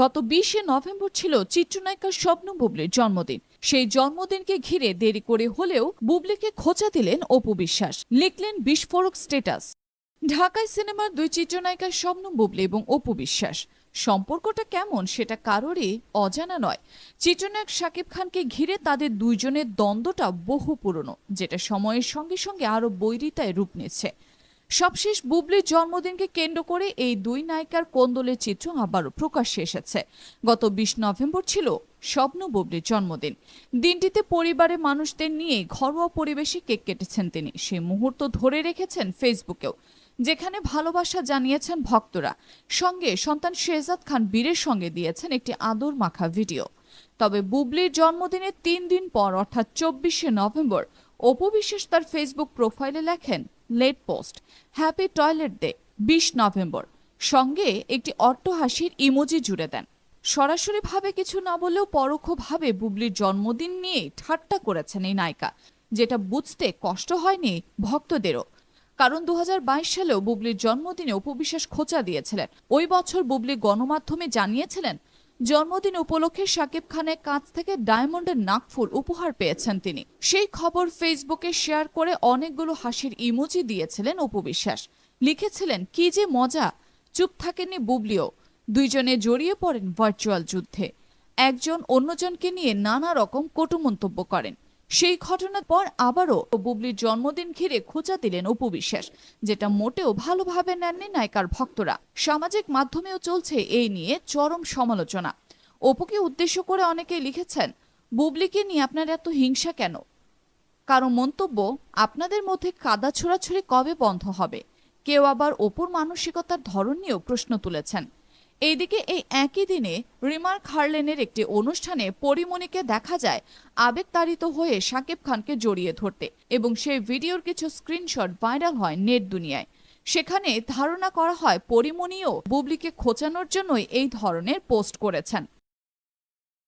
গত বিশে নভেম্বর ছিল চিত্রনায়িকা স্বপ্ন বুবলির জন্মদিন। সেই জন্মদিনকে ঘিরে দেরি করে হলেও বুবলিকে খোঁচা দিলেন অপু বিশ্বাস। লিখলেন বিস্ফোরক স্ট্যাটাস ঢাকায় সিনেমার দুই চিত্রনায়িকা স্বপ্ন বুবলি এবং অপু বিশ্বাস। সম্পর্কটা কেমন সেটা কারোরই অজানা নয়। চিত্রনায়ক শাকিব খানকে ঘিরে তাদের দুইজনের দ্বন্দ্বটা বহু পুরনো, যেটা সময়ের সঙ্গে সঙ্গে আরও বৈরিতায় রূপ নিচ্ছে। সবশেষ বুবলির জন্মদিনকে কেন্দ্র করে এই দুই নায়িকার কোন্দলের চিত্র আবারও প্রকাশ্যে এসেছে। গত বিশ নভেম্বর ছিল স্বপ্ন বুবলির জন্মদিন। দিনটিতে পরিবারের মানুষদের নিয়ে ঘরোয়া পরিবেশে কেক কেটেছেন তিনি। সে মুহূর্ত ধরে রেখেছেন ফেসবুকেও, যেখানে ভালোবাসা জানিয়েছেন ভক্তরা। সঙ্গে সন্তান শেহজাদ খান বীরের সঙ্গে দিয়েছেন একটি আদর মাখা ভিডিও। তবে বুবলির জন্মদিনের তিন দিন পর, অর্থাৎ চব্বিশে নভেম্বর, অপু বিশ্বাস তার ফেসবুক প্রোফাইলে লেখেন late post. Happy toilet day, বিশ নভেম্বর। সঙ্গে একটি অট্টহাসির ইমোজি জুড়ে দেন। সরাসরিভাবে কিছু না বলেও পরোক্ষভাবে বুবলির জন্মদিন নিয়ে ঠাট্টা করেছেন এই নায়িকা, যেটা বুঝতে কষ্ট হয়নি ভক্তদেরও। কারণ দু হাজার বাইশ সালেও বুবলির জন্মদিনে উপবিশ্বাস খোঁচা দিয়েছিলেন। ওই বছর বুবলি গণমাধ্যমে জানিয়েছিলেন জন্মদিন উপলক্ষে শাকিব খানের কাছ থেকে ডায়মন্ডের নাকফুল উপহার পেয়েছেন তিনি। সেই খবর ফেসবুকে শেয়ার করে অনেকগুলো হাসির ইমোজি দিয়েছিলেন উপবিশ্বাস লিখেছিলেন, কি যে মজা, চুপ থাকেনি বুবলিও। দুইজনে জড়িয়ে পড়েন ভার্চুয়াল যুদ্ধে। একজন অন্যজনকে নিয়ে নানা রকম কটু মন্তব্য করেন। সেই ঘটনার পর আবারও বুবলির জন্মদিন ঘিরে খোঁচা দিলেন অপু বিশ্বাস, যেটা মোটেও ভালোভাবে নেননি নায়িকার ভক্তরা। সামাজিক মাধ্যমেও চলছে এই নিয়ে চরম সমালোচনা। অপুকে উদ্দেশ্য করে অনেকে লিখেছেন, বুবলিকে নিয়ে আপনার এত হিংসা কেন? কারও মন্তব্য, আপনাদের মধ্যে কাদা ছোড়াছুড়ি কবে বন্ধ হবে? কেউ আবার অপুর মানসিকতার ধরন নিয়েও প্রশ্ন তুলেছেন। এইদিকে এই একই দিনে রিমার্ক হার্লেনের একটি অনুষ্ঠানে পরিমণিকে দেখা যায় আবেগতাড়িত হয়ে শাকিব খানকে জড়িয়ে ধরতে এবং সেই ভিডিওর কিছু স্ক্রিনশট ভাইরাল হয় নেট দুনিয়ায়। সেখানে ধারণা করা হয় পরিমণিও বুবলিকে খোঁচানোর জন্যই এই ধরনের পোস্ট করেছেন।